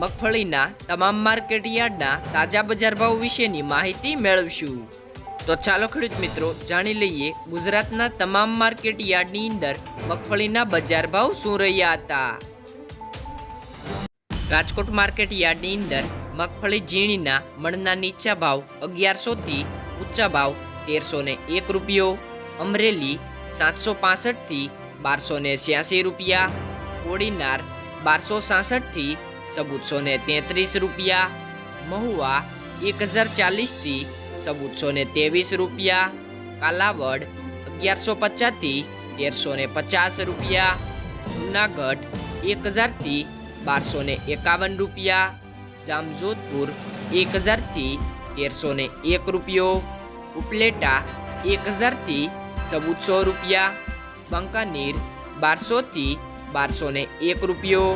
મગફળીના તમામ માર્કેટ યાર્ડના તાજા બજાર ભાવ વિશેની માહિતી મેળવશું. તો ચાલો ખેડૂત મિત્રો, જાણી લઈએ ગુજરાતના તમામ માર્કેટ યાર્ડની અંદર મગફળીના બજાર ભાવ શું રહ્યા હતા. રાજકોટ માર્કેટ યાર્ડની અંદર મગફળી ઝીણીના મણના નીચા ભાવ અગિયારસો થી ઊંચા ભાવ તેરસો ને એક રૂપિયો, અમરેલી સાતસો પાસઠથી બારસો ને રૂપિયા, કોડીનાર બારસો સાસઠથી ચૌદસો ને તેત્રીસ રૂપિયા, મહુવા એક હજાર ચાલીસથી ચૌદસો ને ત્રેવીસ રૂપિયા, કાલાવડ અગિયારસો પચાસથી તેરસો ને પચાસ રૂપિયા, જુનાગઢ એક હજારથી બારસો ને એકાવન રૂપિયા, જામજોધપુર એક હજારથી તેરસો ને એક રૂપિયો, ઉપલેટા એક હજારથી ચૌદસો રૂપિયા, બંકાનીર બારસો થી બારસો ને એક રૂપિયો,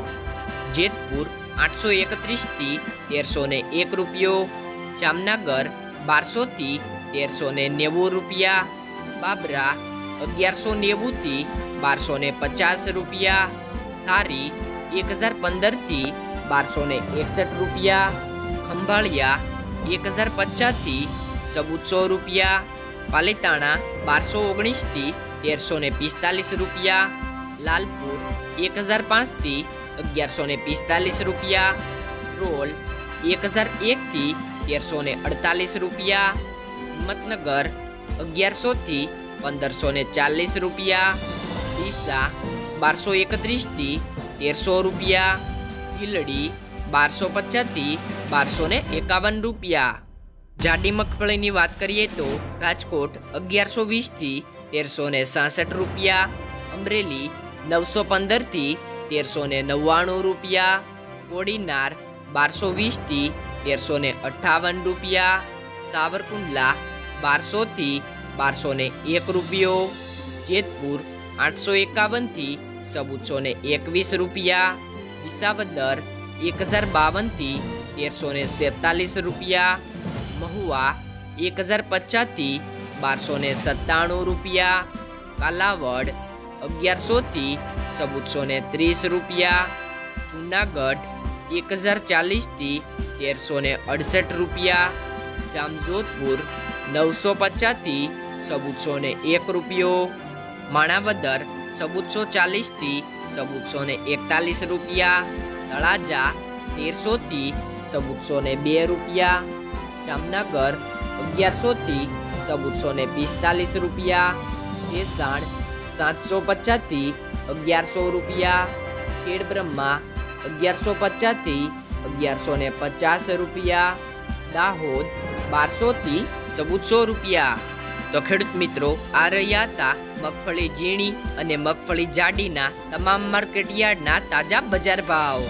જેતપુર આઠસો એકત્રીસથી તેરસો ને એક રૂપિયો, જામનગર બારસો થી તેરસો ને નેવું રૂપિયા, બાબરા અગિયારસો નેવું થી બારસો ને પચાસ રૂપિયા, થારી એક હજાર પંદરથી બારસો ને એકસઠ રૂપિયા, ખંભાળિયા એક હજાર પચાસથી ચૌદસો રૂપિયા, પાલીતાણા બારસો ઓગણીસથી તેરસો ને પિસ્તાલીસ રૂપિયા, લાલપુર એક હજાર પાંચથી અગિયારસો ને પિસ્તાલીસ રૂપિયા, રોલ એક હજાર એક થી તેરસો ને અડતાલીસ રૂપિયા હિંમતનગર અગિયારસો થી પંદરસો ને ચાલીસ રૂપિયા, ડીસા બારસો એકત્રીસથી તેરસો રૂપિયા ભીલડી બારસો પચાસથી બારસો ને એકાવન રૂપિયા. જાડી મગફળીની વાત કરીએ તો રાજકોટ અગિયારસો વીસથી તેરસો ને સાસઠ રૂપિયા, અમરેલી નવસો પંદરથી તેરસો ને નવ્વાણું રૂપિયા, કોડીનાર બારસો વીસથી તેરસો ને અઠ્ઠાવન રૂપિયા, સાવરકુંડલા બારસો થી બારસો ને એક રૂપિયો, જેતપુર આઠસો એકાવનથી ચૌદસો ને એકવીસ રૂપિયા, વિસાવદર એક હજાર બાવનથી તેરસો ને સેતાલીસ રૂપિયા, મહુવા એક હજાર પચાસથી બારસો ને સત્તાણું રૂપિયા, કાલાવડ અગિયારસો થી ચૌદસો ને ત્રીસ રૂપિયા. જુનાગઢ એક હજાર ચાલીસથી તેરસો ને અડસઠ રૂપિયા. જામજોધપુર નવસો પચાસથી ચૌદસો ને એક રૂપિયો. માણાવદર ચૌદસો ચાલીસથી ચૌદસો ને એકતાલીસ રૂપિયા. તળાજા તેરસો થી ચૌદસો ને બે રૂપિયા. જામનગર અગિયારસો થી ચૌદસો ને પિસ્તાલીસ રૂપિયા. ભેસાણ સાતસો પચાસથી અગિયારસો રૂપિયા. ખેડબ્રહ્મા અગિયારસો પચાસથી અગિયારસો ને પચાસ રૂપિયા. દાહોદ, બારસોથી ચૌદસો રૂપિયા. તો ખેડૂત મિત્રો, આ રહ્યા હતા મગફળી ઝીણી અને મગફળી જાડીના તમામ માર્કેટ યાર્ડના તાજા બજાર ભાવ.